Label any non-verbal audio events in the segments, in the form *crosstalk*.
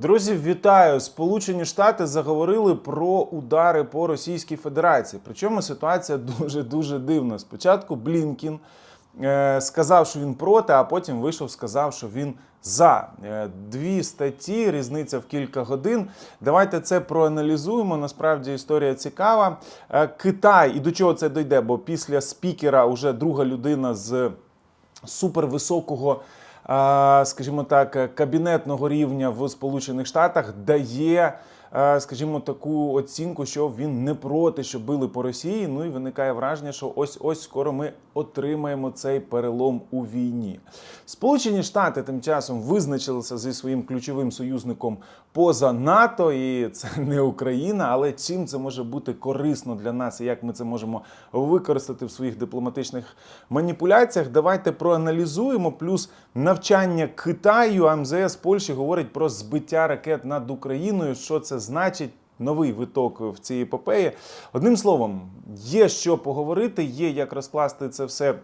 Друзі, вітаю! Сполучені Штати заговорили про удари по Російській Федерації. Причому ситуація *laughs* дуже дуже дивна. Спочатку Блінкін е, сказав, що він проти, а потім вийшов, сказав, що він за. Е, дві статті, різниця в кілька годин. Давайте це проаналізуємо. Насправді історія цікава. Е, Китай і до чого це дійде? Бо після спікера вже друга людина з супервисокого, скажімо так, кабінетного рівня в Сполучених Штатах дає, скажімо, таку оцінку, що він не проти, що били по Росії. Ну і виникає враження, що ось ось скоро ми отримаємо цей перелом у війні. Сполучені Штати тим часом визначилися зі своїм ключовим союзником поза НАТО, і це *laughs* не Україна. Але чим це може бути корисно для нас і як ми це можемо використати в своїх дипломатичних маніпуляціях? Давайте проаналізуємо. Плюс навчання Китаю, а МЗС Польщі говорить про збиття ракет над Україною. Що це значить? Новий виток в цій епопеї. Одним словом, є що поговорити, є як розкласти це все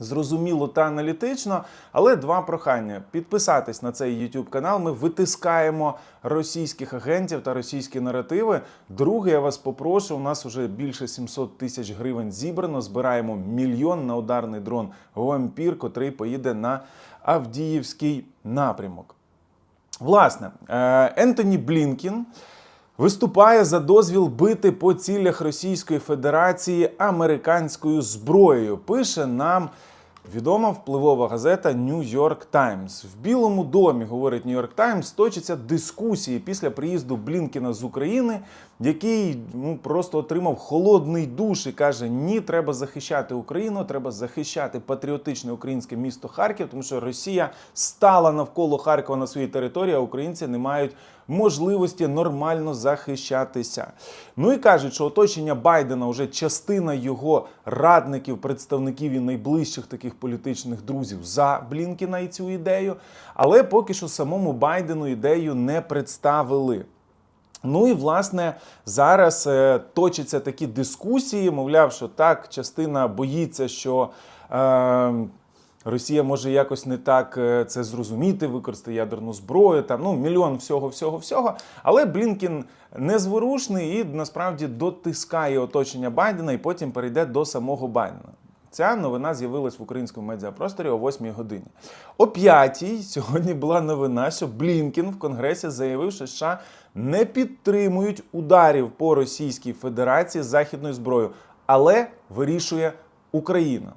зрозуміло та аналітично. Але два прохання: підписатись на цей YouTube канал. Ми витискаємо російських агентів та російські наративи. Друге, я вас попрошу. У нас вже більше 700 тисяч гривень зібрано. Збираємо мільйон на ударний дрон Вампір, котрий поїде на Авдіївський напрямок. Власне, е, Ентоні Блінкін виступає за дозвіл бити по цілях Російської Федерації американською зброєю. Пише нам відома впливова газета New York Times. В Білому домі, говорить New York Times, точаться дискусії після приїзду Блінкіна з України, який ну, просто отримав холодний душ і каже: Ні, треба захищати Україну, треба захищати патріотичне українське місто Харків, тому що Росія стала навколо Харкова на своїй території, а українці не мають можливості нормально захищатися. Ну і кажуть, що оточення Байдена вже частина його радників, представників і найближчих таких політичних друзів за Блінкіна і цю ідею. Але поки що самому Байдену ідею не представили. Ну і власне зараз е, точаться такі дискусії, мовляв, що так, частина боїться, що. Е, Росія може якось не так е, це зрозуміти, використати ядерну зброю, там ну мільйон всього, всього, всього. Але Блінкін незворушний і насправді дотискає оточення Байдена і потім перейде до самого Байдена. Ця новина з'явилась в українському медіапросторі о 8 годині. О 5 сьогодні була новина, що Блінкін в Конгресі заявив, що США не підтримують ударів по Російській Федерації західною зброєю, але вирішує Україна.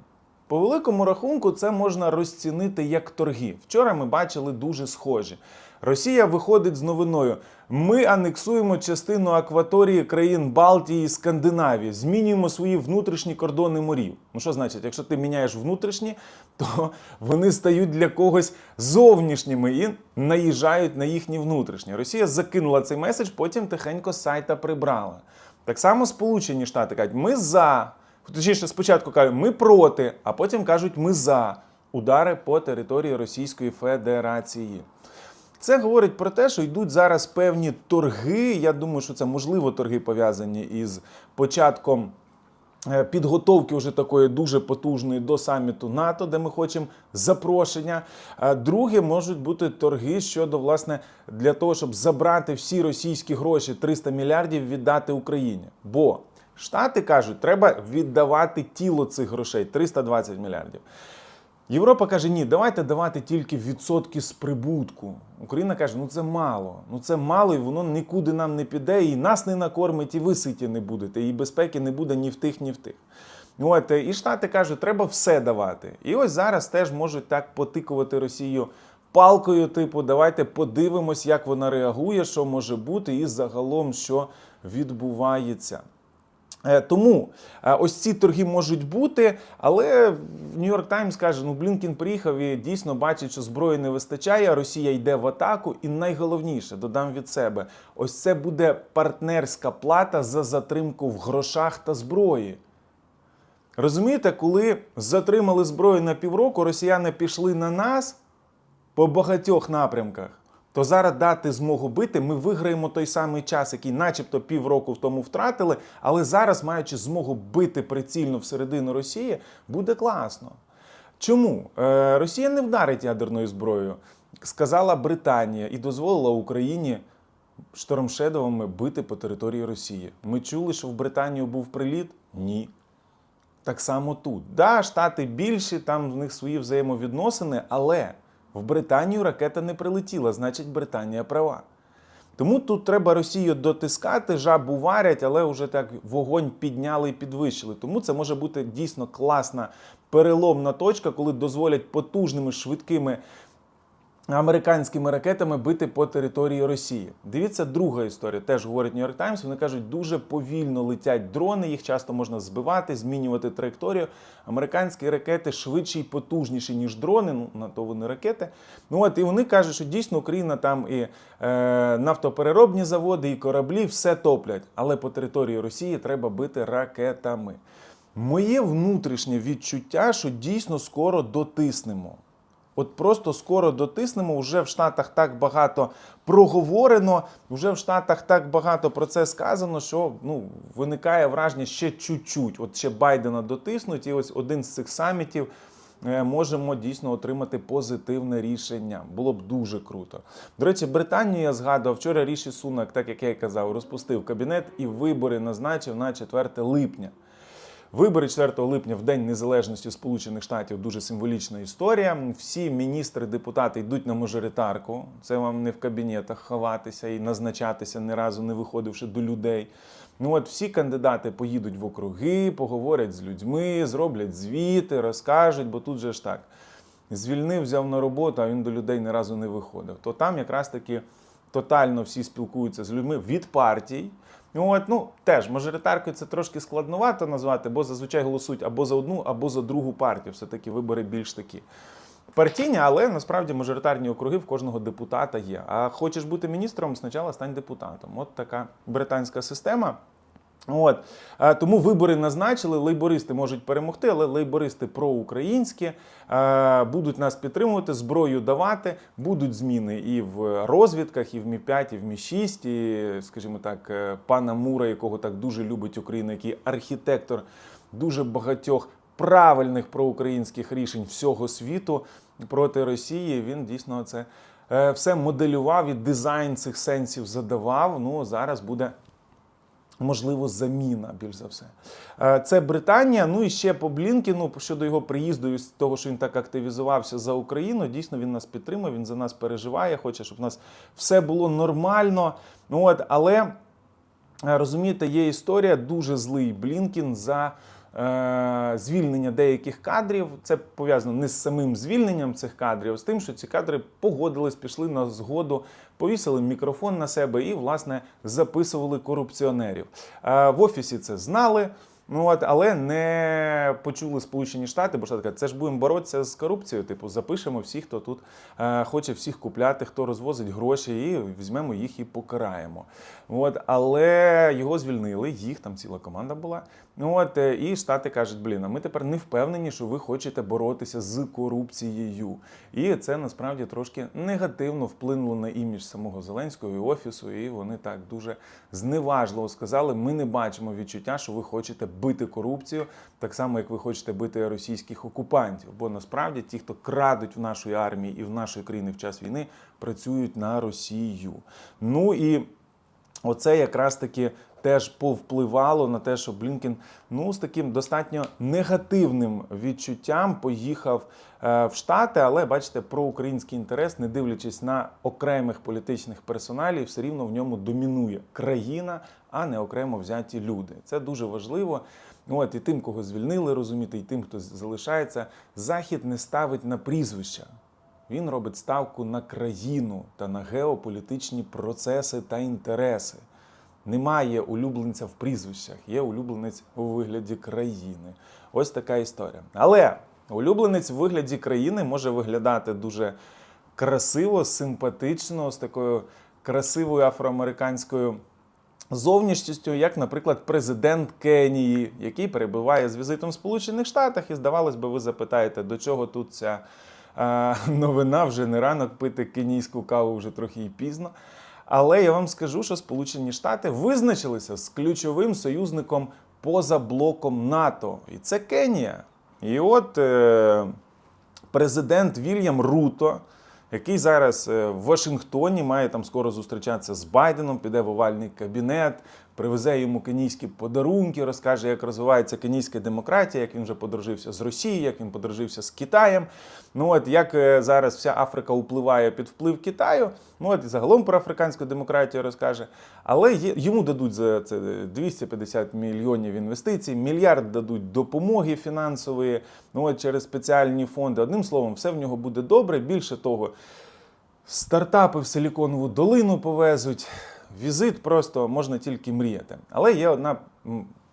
По великому рахунку, це можна розцінити як торги. Вчора ми бачили дуже схожі. Росія виходить з новиною: ми анексуємо частину акваторії країн Балтії і Скандинавії, змінюємо свої внутрішні кордони морів. Ну що значить, якщо ти міняєш внутрішні, то вони стають для когось зовнішніми і наїжджають на їхні внутрішні. Росія закинула цей меседж, потім тихенько сайта прибрала. Так само Сполучені Штати кажуть, ми за. Точніше, спочатку кажуть, ми проти, а потім кажуть, ми за удари по території Російської Федерації. Це говорить про те, що йдуть зараз певні торги. Я думаю, що це можливо торги пов'язані із початком. е, Підготовки вже такої дуже потужної до саміту НАТО, де ми хочемо запрошення. Друге можуть бути торги щодо власне для того, щоб забрати всі російські гроші 300 мільярдів віддати Україні. Бо Штати кажуть, треба віддавати тіло цих грошей 320 мільярдів. Європа каже, ні, давайте давати тільки відсотки з прибутку. Україна каже, ну це мало. Ну це мало, і воно нікуди нам не піде, і нас не накормить, і ви ситі не будете, і безпеки не буде ні в тих, ні в тих. От, і Штати кажуть, треба все давати. І ось зараз теж можуть так потикувати Росію палкою, типу, давайте подивимось, як вона реагує, що може бути, і загалом що відбувається. Е, Тому е, ось ці торги можуть бути, але Нью-Йорк Таймс каже: ну Блінкін приїхав і дійсно бачить, що зброї не вистачає. Росія йде в атаку, і найголовніше додам від себе: ось це буде партнерська плата за затримку в грошах та зброї. Розумієте, коли затримали зброю на півроку, росіяни пішли на нас по багатьох напрямках. То зараз дати змогу бити, ми виграємо той самий час, який, начебто, півроку в тому втратили, але зараз, маючи змогу бити прицільно всередину Росії, буде класно. Чому? Е, Росія не вдарить ядерною зброєю. сказала Британія і дозволила Україні штормшедовими бити по території Росії. Ми чули, що в Британію був приліт? Ні. Так само тут. Да, штати більші, там в них свої взаємовідносини, але в Британію ракета не прилетіла, значить Британія права. Тому тут треба Росію дотискати, жабу варять, але вже так вогонь підняли і підвищили. Тому це може бути дійсно класна переломна точка, коли дозволять потужними швидкими американськими ракетами бити по території Росії. Дивіться, друга історія. Теж говорить York Times. Вони кажуть, дуже повільно летять дрони, їх часто можна збивати, змінювати траєкторію. Американські ракети швидші і потужніші, ніж дрони. Ну на то вони ракети. Ну от і вони кажуть, що дійсно Україна там і е, нафтопереробні заводи, і кораблі все топлять. Але по території Росії треба бити ракетами. Моє внутрішнє відчуття, що дійсно скоро дотиснемо. От просто скоро дотиснемо. Вже в Штатах так багато проговорено, вже в Штатах так багато про це сказано, що ну, виникає враження ще чуть-чуть. От ще Байдена дотиснуть, і ось один з цих самітів е, можемо дійсно отримати позитивне рішення. Було б дуже круто. До речі, Британію я згадував. Вчора Ріші Сунак, так як я й казав, розпустив кабінет і вибори назначив на 4 липня. Вибори 4 липня в День Незалежності Сполучених Штатів дуже символічна історія. Всі міністри, депутати йдуть на мажоритарку. Це вам не в кабінетах ховатися і назначатися ні разу не виходивши до людей. Ну от всі кандидати поїдуть в округи, поговорять з людьми, зроблять звіти, розкажуть, бо тут же ж так. Звільнив, взяв на роботу, а він до людей ні разу не виходив. То там якраз таки тотально всі спілкуються з людьми від партій. От, ну, теж мажоритаркою це трошки складновато назвати, бо зазвичай голосують або за одну, або за другу партію. Все-таки вибори більш такі. Партійні, але насправді мажоритарні округи в кожного депутата є. А хочеш бути міністром, спочатку стань депутатом. От така британська система. От Е, тому вибори назначили. Лейбористи можуть перемогти, але лейбористи проукраїнські е, будуть нас підтримувати, зброю давати. Будуть зміни і в розвідках, і в Мі 5 і в Мі 6 і, скажімо так, е, пана Мура, якого так дуже любить Україна, який архітектор дуже багатьох правильних проукраїнських рішень всього світу проти Росії. Він дійсно це все моделював і дизайн цих сенсів задавав. Ну зараз буде можливо, заміна більш за все. Е, Це Британія. Ну і ще по Блінкіну щодо його приїзду і того, що він так активізувався за Україну. Дійсно, він нас підтримує, він за нас переживає, хоче, щоб у нас все було нормально. От, але е, розумієте, є історія дуже злий Блінкін за. Е, Звільнення деяких кадрів це пов'язано не з самим звільненням цих кадрів, а з тим, що ці кадри погодились, пішли на згоду, повісили мікрофон на себе і, власне, записували корупціонерів. Е, В офісі це знали. Ну от, але не почули Сполучені Штати, бо Штати кажуть, це ж будемо боротися з корупцією. Типу, запишемо всіх, хто тут е, хоче всіх купляти, хто розвозить гроші, і візьмемо їх і покараємо. От, але його звільнили, їх там ціла команда була. Ну от е, і штати кажуть, блін, а ми тепер не впевнені, що ви хочете боротися з корупцією. І це насправді трошки негативно вплинуло на імідж самого Зеленського і офісу. І вони так дуже зневажливо сказали: ми не бачимо відчуття, що ви хочете бити корупцію, так само як ви хочете бити російських окупантів. Бо насправді ті, хто крадуть в нашої армії і в нашої країни в час війни, працюють на Росію. Ну і Оце якраз таки теж повпливало на те, що Блінкен ну з таким достатньо негативним відчуттям поїхав е, в Штати, але бачите, про український інтерес, не дивлячись на окремих політичних персоналів, все рівно в ньому домінує країна, а не окремо взяті люди. Це дуже важливо. От і тим, кого звільнили, розуміти, і тим, хто залишається, захід не ставить на прізвища. Він робить ставку на країну та на геополітичні процеси та інтереси. Немає улюбленця в прізвищах, є улюбленець у вигляді країни. Ось така історія. Але улюбленець в вигляді країни може виглядати дуже красиво, симпатично, з такою красивою афроамериканською зовнішністю, як, наприклад, президент Кенії, який перебуває з візитом в Сполучених Штатах, і здавалось би, ви запитаєте, до чого тут ця новина вже не ранок пити кенійську каву вже трохи і пізно. Але я вам скажу, що Сполучені Штати визначилися з ключовим союзником поза блоком НАТО, і це Кенія. І от е, президент Вільям Руто який зараз е, в Вашингтоні має там скоро зустрічатися з Байденом, піде в овальний кабінет, привезе йому кенійські подарунки, розкаже, як розвивається кенійська демократія, як він вже подружився з Росією, як він подружився з Китаєм. Ну от як е, зараз вся Африка впливає під вплив Китаю. Ну от і загалом про африканську демократію розкаже. Але йому дадуть за це 250 мільйонів інвестицій, мільярд дадуть допомоги фінансової, ну от через спеціальні фонди. Одним словом, все в нього буде добре. Більше того, стартапи в Силіконову долину повезуть. Візит просто можна тільки мріяти. Але є одна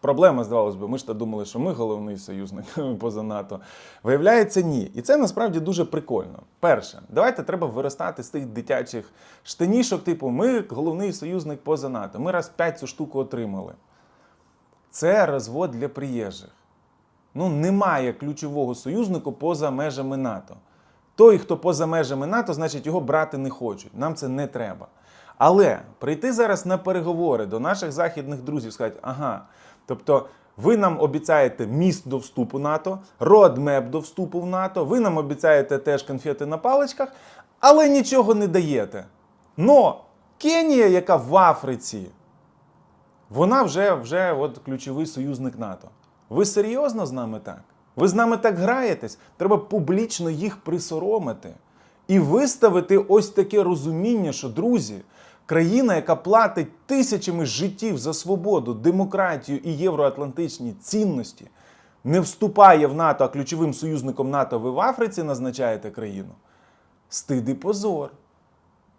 проблема, здавалось би. Ми ж та думали, що ми головний союзник *laughs* поза НАТО. Виявляється, ні. І це насправді дуже прикольно. Перше, давайте треба виростати з тих дитячих штанішок, типу, ми головний союзник поза НАТО. Ми раз п'ять цю штуку отримали. Це розвод для приїжджих. Ну, немає ключового союзника поза межами НАТО. Той, хто поза межами НАТО, значить його брати не хочуть. Нам це не треба. Але прийти зараз на переговори до наших західних друзів, сказати, ага, тобто ви нам обіцяєте міст до вступу НАТО, родмеп до вступу в НАТО, ви нам обіцяєте теж конфети на паличках, але нічого не даєте. Но Кенія, яка в Африці, вона вже, вже от ключовий союзник НАТО. Ви серйозно з нами так? Ви з нами так граєтесь? Треба публічно їх присоромити і виставити ось таке розуміння, що друзі, країна, яка платить тисячами життів за свободу, демократію і євроатлантичні цінності, не вступає в НАТО, а ключовим союзником НАТО ви в Африці назначаєте країну. Стид і позор.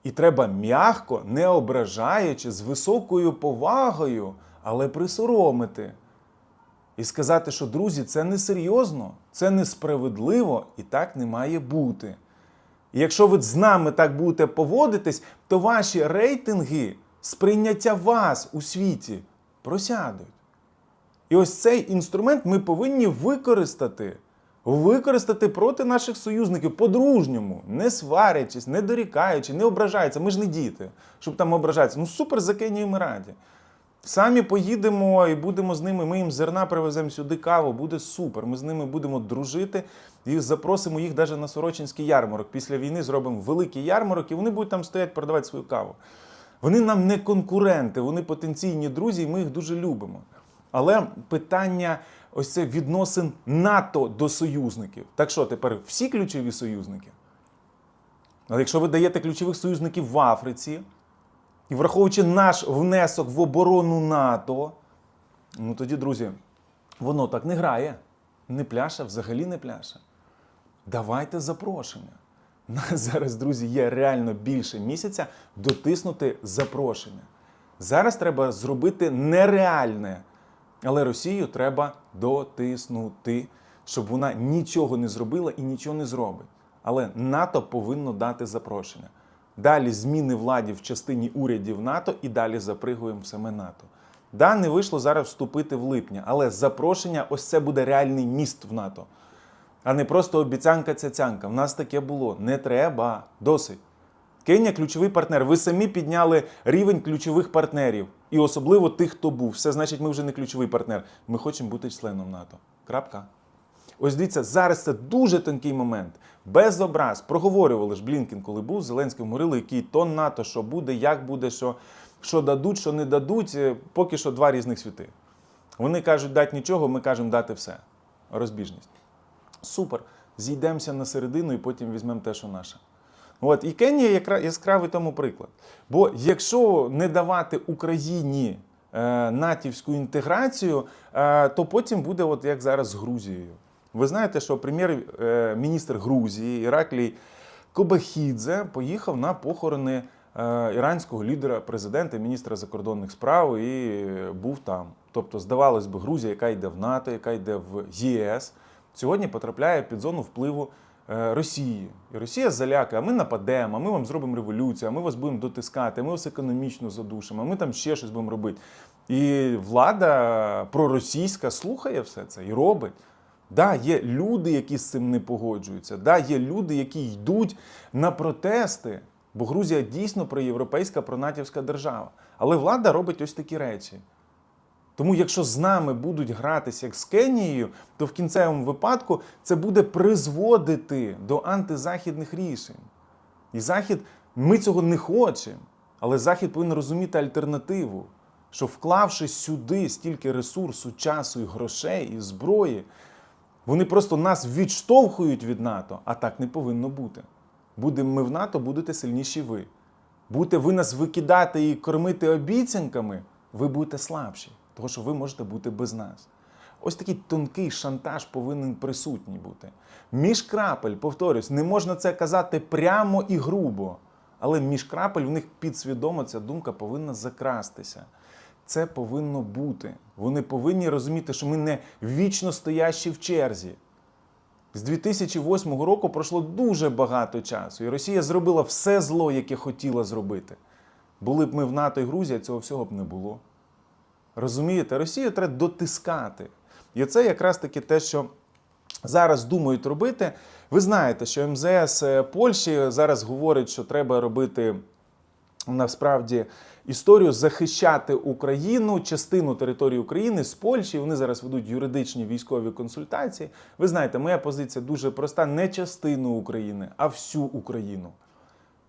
І треба м'ягко, не ображаючи, з високою повагою, але присоромити. І сказати, що друзі, це несерйозно, це несправедливо і так не має бути. Якщо ви з нами так будете поводитись, то ваші рейтинги сприйняття вас у світі просядуть. І ось цей інструмент ми повинні використати. Використати проти наших союзників по-дружньому, не сварячись, не дорікаючи, не ображаючись. Ми ж не діти, щоб там ображатися. Ну супер за Кенію ми раді. Самі поїдемо і будемо з ними. Ми їм зерна привеземо сюди каву, буде супер. Ми з ними будемо дружити і запросимо їх навіть на Сорочинський ярмарок. Після війни зробимо великий ярмарок, і вони будуть там стояти продавати свою каву. Вони нам не конкуренти, вони потенційні друзі, і ми їх дуже любимо. Але питання ось це відносин НАТО до союзників. Так що тепер всі ключові союзники? Але якщо ви даєте ключових союзників в Африці, і враховуючи наш внесок в оборону НАТО, ну тоді, друзі, воно так не грає. Не пляше, взагалі не пляше. Давайте запрошення. Нас зараз, друзі, є реально більше місяця дотиснути запрошення. Зараз треба зробити нереальне, але Росію треба дотиснути, щоб вона нічого не зробила і нічого не зробить. Але НАТО повинно дати запрошення. Далі зміни владі в частині урядів НАТО і далі запригуємо в саме НАТО. Да, не вийшло зараз вступити в липня, але запрошення ось це буде реальний міст в НАТО, а не просто обіцянка цяцянка. В нас таке було. Не треба. Досить. Кенія ключовий партнер. Ви самі підняли рівень ключових партнерів. І особливо тих, хто був. Все значить, ми вже не ключовий партнер. Ми хочемо бути членом НАТО. Крапка. Ось дивіться, зараз це дуже тонкий момент. Без образ. Проговорювали ж Блінкін, коли був з Зеленським, говорили, який тон НАТО, що буде, як буде, що, що дадуть, що не дадуть. Е, Поки що два різних світи. Вони кажуть, дати нічого, ми кажемо дати все. Розбіжність. Супер. Зійдемося на середину і потім візьмемо те, що наше. От і Кенія яскравий тому приклад. Бо якщо не давати Україні е, натівську інтеграцію, е, то потім буде, от як зараз з Грузією. Ви знаєте, що прем'єр-міністр Грузії Іраклій Кобахідзе поїхав на похорони е, іранського лідера, президента, міністра закордонних справ і був там. Тобто, здавалось би, Грузія, яка йде в НАТО, яка йде в ЄС, сьогодні потрапляє під зону впливу е, Росії. І Росія залякає, а ми нападемо, а ми вам зробимо революцію, а ми вас будемо дотискати, а ми вас економічно задушимо, а ми там ще щось будемо робити. І влада проросійська слухає все це і робить. Да, є люди, які з цим не погоджуються. Да, є люди, які йдуть на протести, бо Грузія дійсно проєвропейська, пронатівська держава. Але влада робить ось такі речі. Тому, якщо з нами будуть гратися як з Кенією, то в кінцевому випадку це буде призводити до антизахідних рішень. І Захід, ми цього не хочемо. Але Захід повинен розуміти альтернативу, що вклавши сюди стільки ресурсу, часу і грошей, і зброї, вони просто нас відштовхують від НАТО, а так не повинно бути. Будемо ми в НАТО, будете сильніші ви. Будете ви нас викидати і кормити обіцянками, ви будете слабші, тому що ви можете бути без нас. Ось такий тонкий шантаж повинен присутній бути. Між крапель, повторюсь, не можна це казати прямо і грубо, але між крапель в них підсвідомо ця думка повинна закрастися. Це повинно бути. Вони повинні розуміти, що ми не вічно стоящі в черзі. З 2008 року пройшло дуже багато часу, і Росія зробила все зло, яке хотіла зробити. Були б ми в НАТО і Грузія, цього всього б не було. Розумієте, Росію треба дотискати. І це якраз таки те, що зараз думають робити. Ви знаєте, що МЗС Польщі зараз говорить, що треба робити насправді історію захищати Україну, частину території України з Польщі. Вони зараз ведуть юридичні військові консультації. Ви знаєте, моя позиція дуже проста: не частину України, а всю Україну.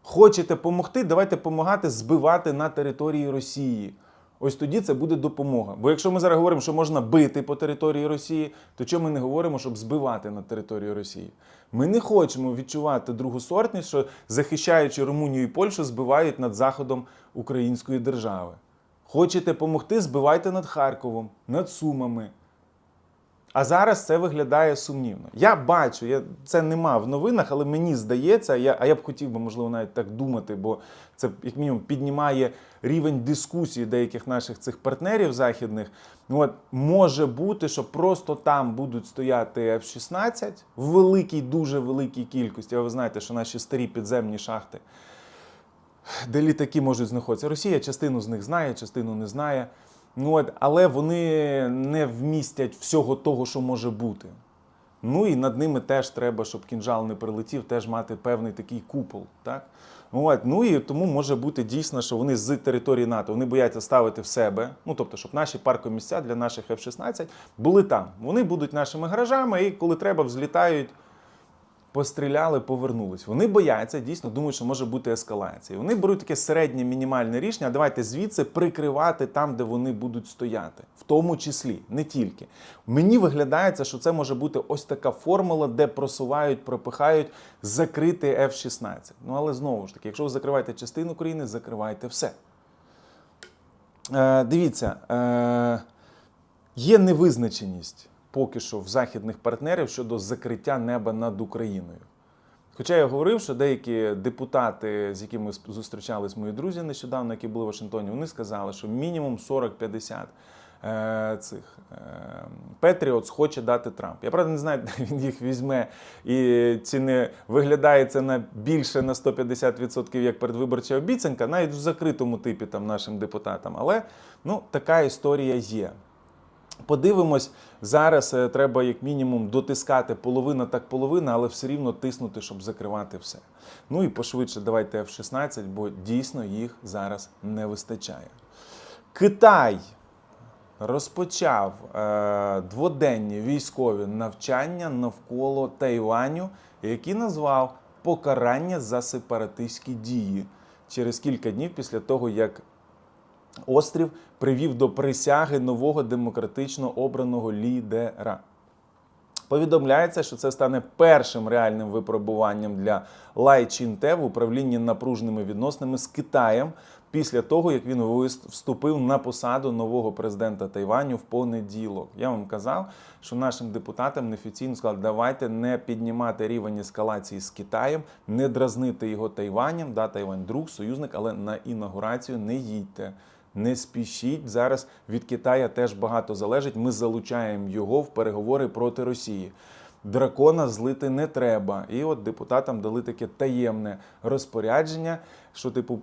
Хочете допомогти, давайте допомагати збивати на території Росії. Ось тоді це буде допомога. Бо якщо ми зараз говоримо, що можна бити по території Росії, то чому ми не говоримо, щоб збивати на територію Росії? Ми не хочемо відчувати другу сортність, що захищаючи Румунію і Польщу, збивають над заходом української держави. Хочете допомогти, збивайте над Харковом, над Сумами. А зараз це виглядає сумнівно. Я бачу, я це нема в новинах, але мені здається, я, а я б хотів би, можливо, навіть так думати, бо це як мінімум піднімає рівень дискусії деяких наших цих партнерів західних. Ну, От може бути, що просто там будуть стояти F-16 в великій, дуже великій кількості. А ви знаєте, що наші старі підземні шахти, де літаки можуть знаходитися. Росія частину з них знає, частину не знає. Ну, от, але вони не вмістять всього того, що може бути. Ну і над ними теж треба, щоб кінжал не прилетів, теж мати певний такий купол. Так? От, ну і тому може бути дійсно, що вони з території НАТО вони бояться ставити в себе. Ну тобто, щоб наші паркомісця для наших F-16 були там. Вони будуть нашими гаражами, і коли треба, взлітають. Постріляли, повернулись. Вони бояться, дійсно думають, що може бути ескалація. Вони беруть таке середнє мінімальне рішення. Давайте звідси прикривати там, де вони будуть стояти, в тому числі, не тільки. Мені виглядається, що це може бути ось така формула, де просувають, пропихають закрити F-16. Ну але знову ж таки, якщо ви закриваєте частину країни, закривайте все. Е, дивіться, е, є невизначеність поки що в західних партнерів щодо закриття неба над Україною. Хоча я говорив, що деякі депутати, з якими зустрічались мої друзі нещодавно, які були в Вашингтоні, вони сказали, що мінімум 40-50 е, цих е, Петріотс хоче дати Трамп. Я правда не знаю, *laughs* де він їх візьме, і чи не виглядає це на більше на 150% як передвиборча обіцянка, навіть в закритому типі там нашим депутатам. Але ну, така історія є. Подивимось, зараз е, треба як мінімум дотискати половина так половина, але все рівно тиснути, щоб закривати все. Ну і пошвидше давайте F-16, бо дійсно їх зараз не вистачає. Китай розпочав е, дводенні військові навчання навколо Тайваню, які назвав покарання за сепаратистські дії через кілька днів після того, як острів привів до присяги нового демократично обраного лідера. Повідомляється, що це стане першим реальним випробуванням для Лай Чінте в управлінні напруженими відносинами з Китаєм після того, як він вступив на посаду нового президента Тайваню в понеділок. Я вам казав, що нашим депутатам неофіційно сказали, давайте не піднімати рівень ескалації з Китаєм, не дразнити його Тайванем. Да, Тайвань друг, союзник, але на інаугурацію не їдьте. Не спішіть зараз від Китая теж багато залежить. Ми залучаємо його в переговори проти Росії. Дракона злити не треба. І от депутатам дали таке таємне розпорядження, що, типу,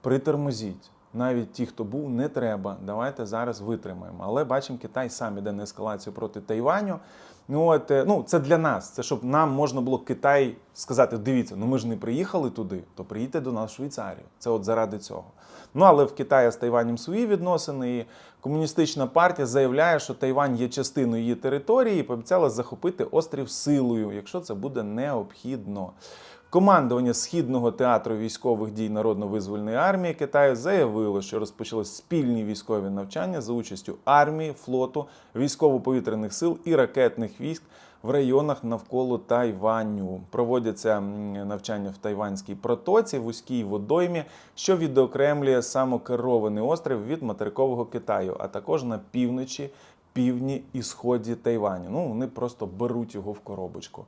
притормозіть. Навіть ті, хто був, не треба. Давайте зараз витримаємо. Але бачимо, Китай сам іде на ескалацію проти Тайваню. Ну, от, е, ну, це для нас. Це щоб нам можна було Китай сказати: дивіться, ну ми ж не приїхали туди, то приїдьте до нас в Швейцарію. Це от заради цього. Ну але в Китаї з Тайванем свої відносини. І комуністична партія заявляє, що Тайвань є частиною її території і пообіцяла захопити острів силою, якщо це буде необхідно. Командування Східного театру військових дій Народно-визвольної армії Китаю заявило, що розпочали спільні військові навчання за участю армії, флоту, військово-повітряних сил і ракетних військ в районах навколо Тайваню. Проводяться навчання в Тайванській протоці, вузькій водоймі, що відокремлює самокерований острів від материкового Китаю, а також на півночі півдні і сході Тайваню. Ну, вони просто беруть його в коробочку.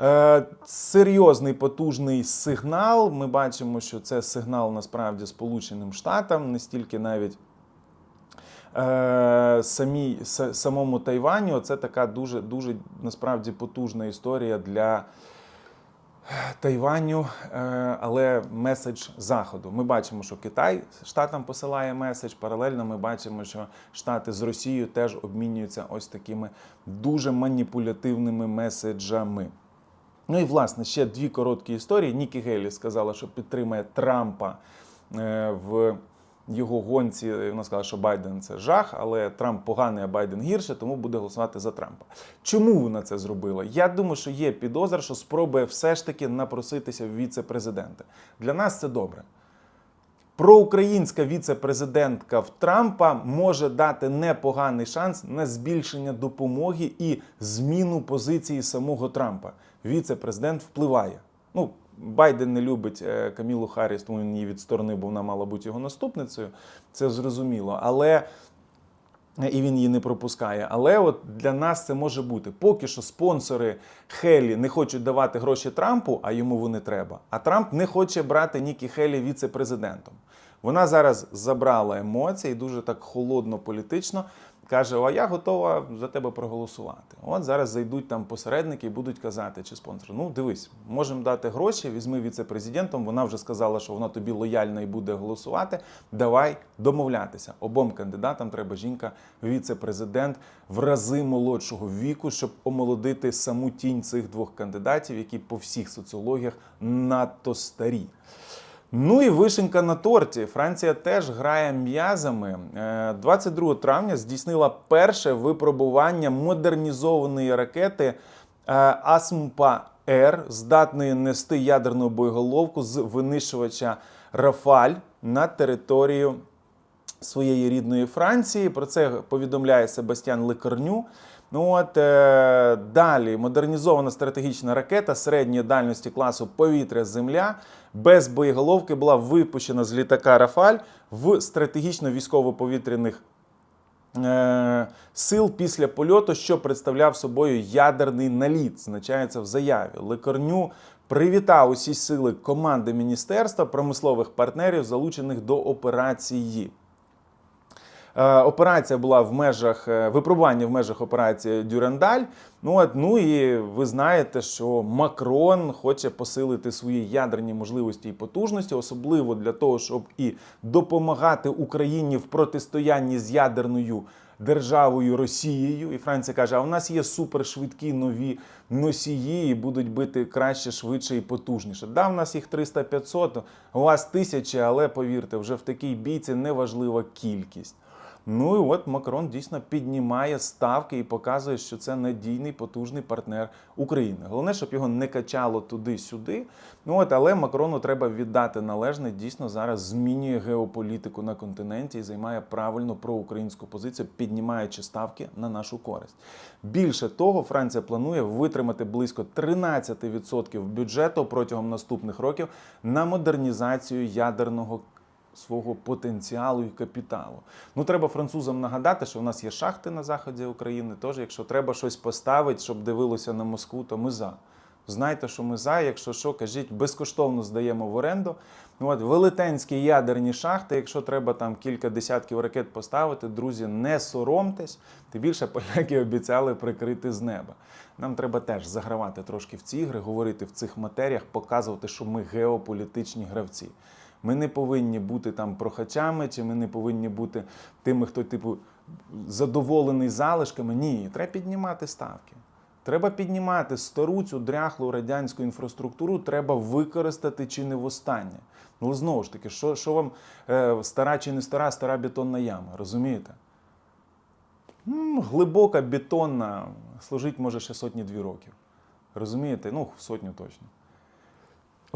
Е, серйозний потужний сигнал. Ми бачимо, що це сигнал насправді Сполученим Штатам, не стільки навіть. Е, самому Тайваню це така дуже, дуже насправді потужна історія для Тайваню, е, але меседж Заходу. Ми бачимо, що Китай Штатам посилає меседж. Паралельно ми бачимо, що Штати з Росією теж обмінюються ось такими дуже маніпулятивними меседжами. Ну і власне ще дві короткі історії. Нікі Гейлі сказала, що підтримає Трампа е, в його гонці. Вона сказала, що Байден це жах, але Трамп поганий, а Байден гірше, тому буде голосувати за Трампа. Чому вона це зробила? Я думаю, що є підозра, що спробує все ж таки напроситися в віце-президенти. Для нас це добре. Проукраїнська віце-президентка в Трампа може дати непоганий шанс на збільшення допомоги і зміну позиції самого Трампа. Віце-президент впливає. Ну, Байден не любить е, Камілу Харріс, тому він її відсторонив, бо вона мала бути його наступницею. Це зрозуміло. Але і він її не пропускає. Але от для нас це може бути. Поки що спонсори Хелі не хочуть давати гроші Трампу, а йому вони треба. А Трамп не хоче брати Нікі Хелі віце-президентом. Вона зараз забрала емоції, дуже так холодно політично. Каже: А я готова за тебе проголосувати. От зараз зайдуть там посередники і будуть казати, чи спонсори. Ну, дивись, можемо дати гроші, візьми віце-президентом. Вона вже сказала, що вона тобі лояльна і буде голосувати. Давай домовлятися. Обом кандидатам треба жінка, віце-президент в рази молодшого віку, щоб омолодити саму тінь цих двох кандидатів, які по всіх соціологіях надто старі. Ну і вишенька на торті. Франція теж грає м'язами. Е, 22 травня здійснила перше випробування модернізованої ракети е, Асмпа Р, здатної нести ядерну боєголовку з винищувача Рафаль на територію своєї рідної Франції. Про це повідомляє Себастьян Лекарню. Ну от е, далі модернізована стратегічна ракета середньої дальності класу повітря-земля без боєголовки була випущена з літака Рафаль в стратегічно військово-повітряних е, сил після польоту, що представляв собою ядерний наліт, значається в заяві. Лекарню привітав усі сили команди міністерства промислових партнерів, залучених до операції. Е, Операція була в межах е, випробування в межах операції Дюрандаль. Ну от ну і ви знаєте, що Макрон хоче посилити свої ядерні можливості і потужності, особливо для того, щоб і допомагати Україні в протистоянні з ядерною державою Росією. І Франція каже: а у нас є супершвидкі нові носії, і будуть бити краще, швидше і потужніше. Да, у нас їх 300-500, у вас тисячі, але повірте, вже в такій бійці неважлива кількість. Ну і от Макрон дійсно піднімає ставки і показує, що це надійний потужний партнер України. Головне, щоб його не качало туди-сюди. Ну от, але Макрону треба віддати належне. Дійсно зараз змінює геополітику на континенті і займає правильну проукраїнську позицію, піднімаючи ставки на нашу користь. Більше того, Франція планує витримати близько 13% бюджету протягом наступних років на модернізацію ядерного свого потенціалу і капіталу. Ну, треба французам нагадати, що в нас є шахти на заході України. Тож, якщо треба щось поставити, щоб дивилося на Москву, то ми за. Знайте, що ми за, якщо що, кажіть, безкоштовно здаємо в оренду. Ну, От велетенські ядерні шахти, якщо треба там кілька десятків ракет поставити, друзі, не соромтесь. Тим більше поляки обіцяли прикрити з неба. Нам треба теж загравати трошки в ці ігри, говорити в цих матеріях, показувати, що ми геополітичні гравці. Ми не повинні бути там прохачами, чи ми не повинні бути тими, хто, типу, задоволений залишками. Ні, треба піднімати ставки. Треба піднімати стару цю дряхлу радянську інфраструктуру, треба використати чи не востаннє. Ну, знову ж таки, що, що вам е, стара чи не стара, стара бетонна яма, розумієте? М, глибока бетонна служить може ще сотні-дві років. Розумієте? Ну, сотню точно.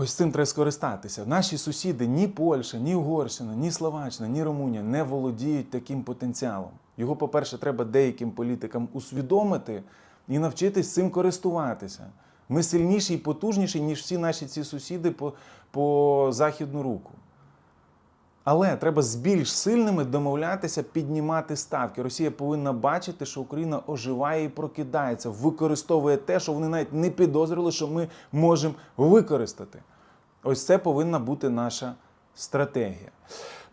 Ось цим треба скористатися. Наші сусіди ні Польща, ні Угорщина, ні Словаччина, ні Румунія не володіють таким потенціалом. Його, по-перше, треба деяким політикам усвідомити і навчитись цим користуватися. Ми сильніші і потужніші, ніж всі наші ці сусіди по, по західну руку. Але треба з більш сильними домовлятися, піднімати ставки. Росія повинна бачити, що Україна оживає і прокидається, використовує те, що вони навіть не підозрювали, що ми можемо використати. Ось це повинна бути наша стратегія.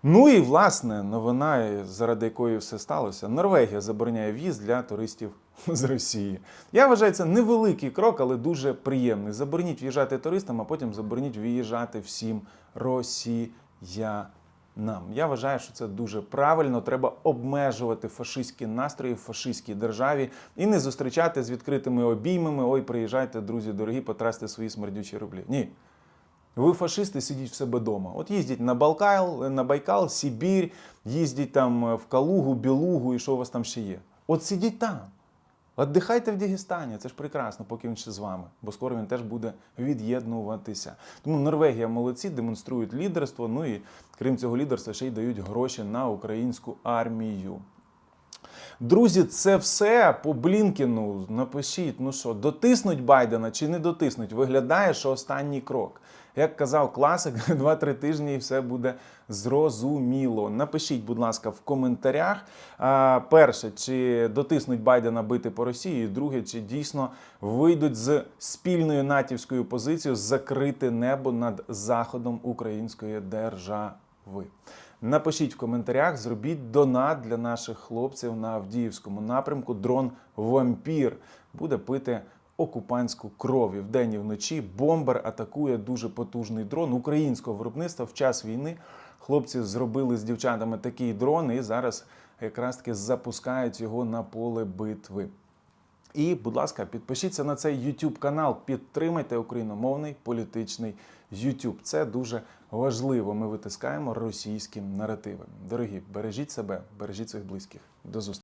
Ну і власне новина, заради якої все сталося. Норвегія забороняє в'їзд для туристів з Росії. Я вважаю, це невеликий крок, але дуже приємний. Забороніть в'їжджати туристам, а потім забороніть в'їжджати всім росіянам. Я вважаю, що це дуже правильно. Треба обмежувати фашистські настрої в фашистській державі і не зустрічати з відкритими обіймами. Ой, приїжджайте, друзі дорогі, потрасти свої смердючі рублі. Ні. Ви фашисти сидіть в себе вдома. От їздіть на Балкал, на Байкал, Сибір, їздіть там е, в Калугу, Білугу і що у вас там ще є. От сидіть там. Отдихайте в Дагестані, це ж прекрасно, поки він ще з вами, бо скоро він теж буде від'єднуватися. Тому Норвегія молодці, демонструють лідерство. Ну і крім цього лідерства, ще й дають гроші на українську армію. Друзі, це все по Блінкіну. Напишіть, ну що, дотиснуть Байдена чи не дотиснуть? Виглядає, що останній крок. Як казав класик, *laughs* 2-3 тижні і все буде зрозуміло. Напишіть, будь ласка, в коментарях. Перше, чи дотиснуть Байдена бити по Росії, і друге, чи дійсно вийдуть з спільною натівською позицією закрити небо над заходом української держави. Напишіть в коментарях, зробіть донат для наших хлопців на Авдіївському напрямку. Дрон Вампір буде пити окупантську кров. І вдень і вночі бомбер атакує дуже потужний дрон українського виробництва в час війни. Хлопці зробили з дівчатами такий дрон і зараз якраз таки запускають його на поле битви. І, будь ласка, підпишіться на цей YouTube канал, підтримайте україномовний політичний YouTube. Це дуже важливо. Ми витискаємо російські наративи. Дорогі, бережіть себе, бережіть своїх близьких. До зустрічі.